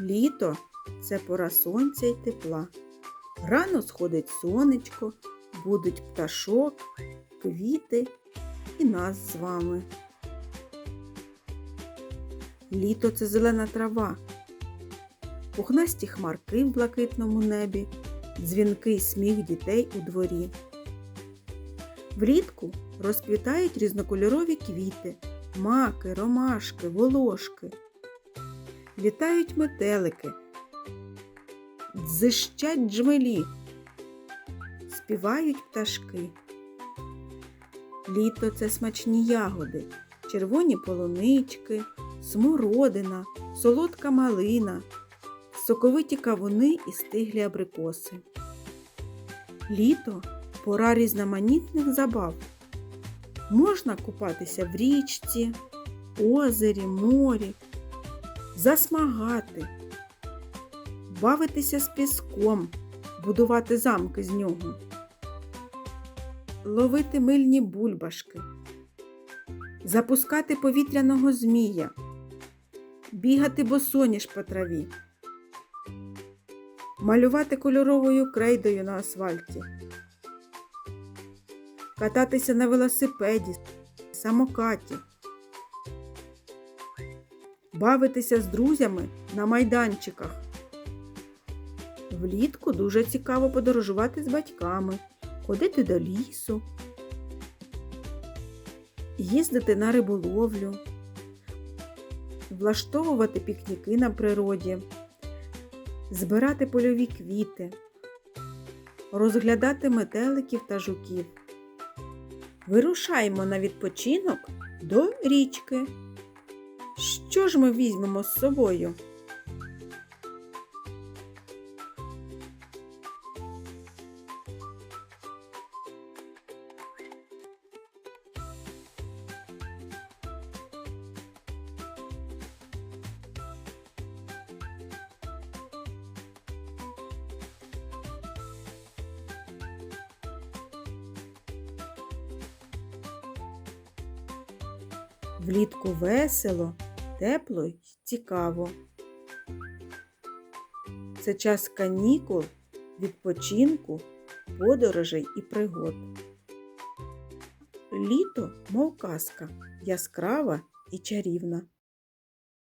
Літо це пора сонця й тепла. Рано сходить сонечко, будуть пташок, квіти і нас з вами. Літо це зелена трава, пухнасті хмарки в блакитному небі, дзвінкий сміх дітей у дворі. Влітку розквітають різнокольорові квіти, маки, ромашки, волошки. Літають метелики, дзищать джмелі, співають пташки. Літо це смачні ягоди, червоні полунички, смородина, солодка малина, соковиті кавуни і стиглі абрикоси. Літо пора різноманітних забав. Можна купатися в річці, озері, морі, засмагати, бавитися з піском, будувати замки з нього, ловити мильні бульбашки, запускати повітряного змія, бігати босоніж по траві, малювати кольоровою крейдою на асфальті, кататися на велосипеді, самокаті. Бавитися з друзями на майданчиках. Влітку дуже цікаво подорожувати з батьками, ходити до лісу, їздити на риболовлю, влаштовувати пікніки на природі, збирати польові квіти, розглядати метеликів та жуків. Вирушаємо на відпочинок до річки. Що ж ми візьмемо з собою? Влітку весело, тепло й цікаво. Це час канікул, відпочинку, подорожей і пригод. Літо, мов казка, яскрава і чарівна.